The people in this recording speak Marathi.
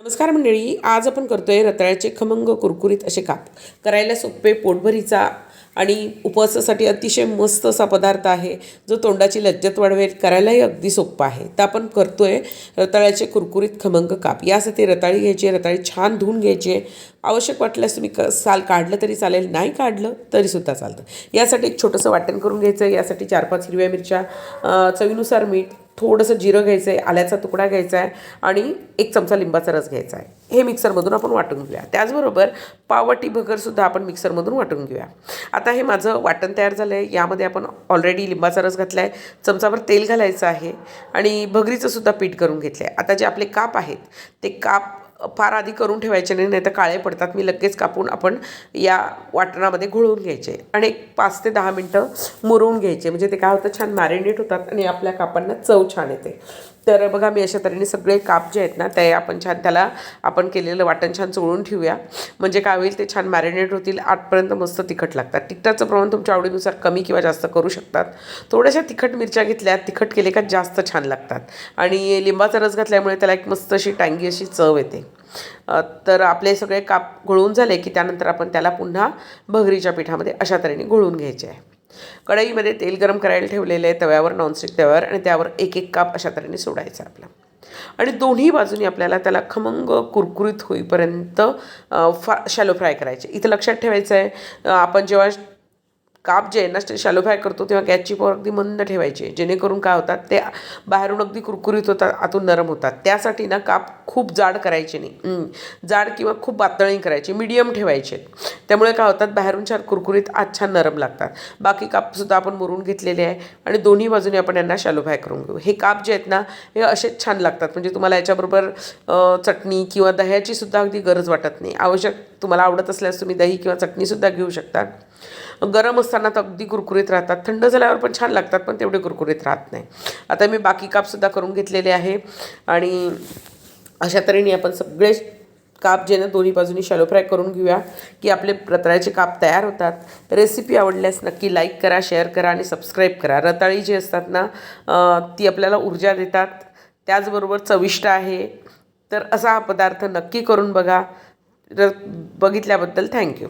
नमस्कार मंडळी आज आपण करतोय रताळ्याचे खमंग कुरकुरीत असे काप. करायला सोपे पोटभरीचा आणि उपवासासाठी अतिशय मस्त असा पदार्थ आहे जो तोंडाची लज्जत वाढवेल. करायलाही अगदी सोप्पा आहे. तर आपण करतोय रताळ्याचे कुरकुरीत खमंग काप. यासाठी रताळी घ्यायची आहे रताळी छान धुवून घ्यायची. आहे आवश्यक वाटल्यास तुम्ही क साल काढलं तरी चालेल नाही काढलं तरीसुद्धा चालतं. यासाठी एक छोटंसं वाटण करून घ्यायचं. यासाठी चार पाच हिरव्या मिरच्या चवीनुसार मीठ थोडंसं जिरं घ्यायचं आहे आल्याचा तुकडा घ्यायचा आहे आणि एक चमचा लिंबाचा रस घ्यायचा आहे हे मिक्सरमधून आपण वाटून घेऊया. त्याचबरोबर पावटी भगरसुद्धा आपण मिक्सरमधून वाटून घेऊया. आता हे माझं वाटण तयार झालं आहे यामध्ये आपण ऑलरेडी लिंबाचा रस घातला आहे चमचाभर तेल घालायचं आहे आणि भगरीचं सुद्धा पीठ करून घेतलं आहे आता जे आपले काप आहेत ते काप फार आधी करून ठेवायचे नाही नाही तर काळे पडतात. मी लगेच कापून आपण या वाटणामध्ये घोळून घ्यायचे आणि एक पाच ते दहा मिनटं मुरवून घ्यायचे. म्हणजे ते काय होतं छान मॅरिनेट होतात आणि आपल्या कापांना चव छान येते. तर बघा मी अशा तऱ्हेने सगळे काप जे आहेत ना ते आपण छान त्याला आपण केलेलं वाटण छान चोळून ठेवूया. म्हणजे काय होईल ते छान मॅरिनेट होतील आठपर्यंत मस्त तिखट लागतात. तिखटाचं प्रमाण तुमच्या आवडीनुसार कमी किंवा जास्त करू शकतात. थोड्याशा तिखट मिरच्या घेतल्या तिखट केले का जास्त छान लागतात. आणि लिंबाचा रस घातल्यामुळे त्याला एक मस्त अशी टँगी अशी चव येते. तर आपले सगळे काप घोळून झाले की त्यानंतर आपण त्याला पुन्हा भगरीच्या पिठामध्ये अशा तऱ्हेने घोळून घ्यायचे आहे. कढईमध्ये तेल गरम करायला ठेवलेलं आहे तव्यावर नॉनस्टिक तव्यावर आणि त्यावर एक एक काप अशा तऱ्हेने सोडायचा आपला. आणि दोन्ही बाजूनी आपल्याला त्याला खमंग कुरकुरीत होईपर्यंत फा शॅलो फ्राय करायचे. इथं लक्षात ठेवायचं आहे आपण जेव्हा काप जे आहे ना ते शॅलो फ्राय करतो तेव्हा गॅसची पॉवर अगदी मंद ठेवायची. आहे जेणेकरून काय होतात ते बाहेरून अगदी कुरकुरीत होतात आतून नरम होतात. त्यासाठी ना काप खूप जाड करायचे नाही. जाड किंवा खूप पातळही करायची. मीडियम ठेवायचे. त्यामुळे काय होतात बाहेरून छान कुरकुरीत आत छान नरम लागतात. बाकी कापसुद्धा आपण मुरून घेतलेले आहे आणि दोन्ही बाजूने आपण यांना शॅलो फ्राय करून घेऊ. हे काप जे आहेत ना हे असेच छान लागतात. म्हणजे तुम्हाला याच्याबरोबर चटणी किंवा दह्याचीसुद्धा अगदी गरज वाटत नाही. आवश्यक तुम्हाला आवडत असल्यास तुम्ही दही किंवा चटणीसुद्धा घेऊ शकता. गरम असताना तर अगदी कुरकुरीत राहतात. थंड झाल्यावर पण छान लागतात पण तेवढे कुरकुरीत राहत नाही. आता मी बाकी कापसुद्धा करून घेतलेले आहे आणि अशा तऱ्हेने आपण सगळे काप जे ना दोन्ही बाजूनी शॅलो फ्राय करून घेऊया की आपले रताळ्याचे काप तयार होतात. रेसिपी आवडल्यास नक्की लाईक करा शेअर करा आणि सबस्क्राईब करा. रताळी जी असतात ना ती आपल्याला ऊर्जा देतात. त्याचबरोबर चविष्ट आहे. तर असा हा पदार्थ नक्की करून बघा. र बघितल्याबद्दल थँक्यू.